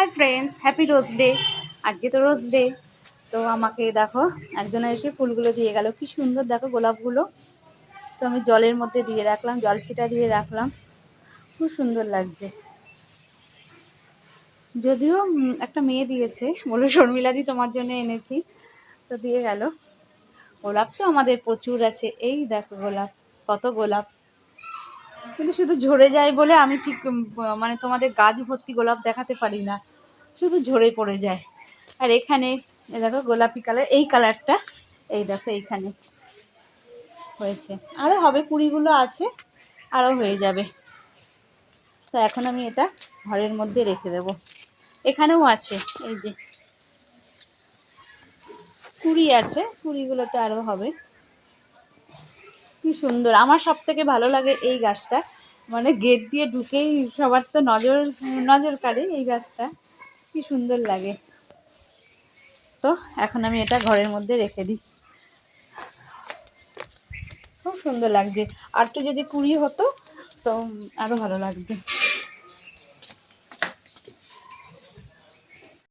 Hi friends happy rose day আজকে তো rose day তো আমাকে দেখো, একজন এসে ফুলগুলো দিয়ে গেল। কি সুন্দর দেখো গোলাপগুলো। তো আমি জলের মধ্যে দিয়ে রাখলাম, জল ছিটা দিয়ে রাখলাম। খুব সুন্দর লাগছে। যদিও একটা মেয়ে দিয়েছে, বলে শর্মিলাদি তোমার জন্য এনেছি। তো দিয়ে গেল। গোলাপ তো আমাদের প্রচুর আছে। এই দেখো গোলাপ, কত গোলাপ। কিন্তু শুধু ঝরে যায় বলে আমি ঠিক মানে তোমাদের গাছ ভর্তি গোলাপ দেখাতে পারি না। শুধু ঝরে পড়ে যায়। আর এখানে দেখো গোলাপি কালার, এই কালারটা, এই দেখো এইখানে হয়েছে। আরও হবে, কুড়িগুলো আছে আরও হয়ে যাবে। তো এখন আমি এটা ঘরের মধ্যে রেখে দেব। এখানেও আছে, এই যে। কুড়ি আছে কুড়িগুলো তো আরও হবে। কি সুন্দর। আমার সব থেকে ভালো লাগে এই গাছটা। মানে গেট দিয়ে ঢুকেই সবার তো নজর নজর কাড়ে এই গাছটা। কি সুন্দর লাগে। তো এখন আমি এটা ঘরের মধ্যে রেখে দিই। খুব সুন্দর লাগছে। আর তো যদি কুড়ি হতো, তো আরও ভালো লাগবে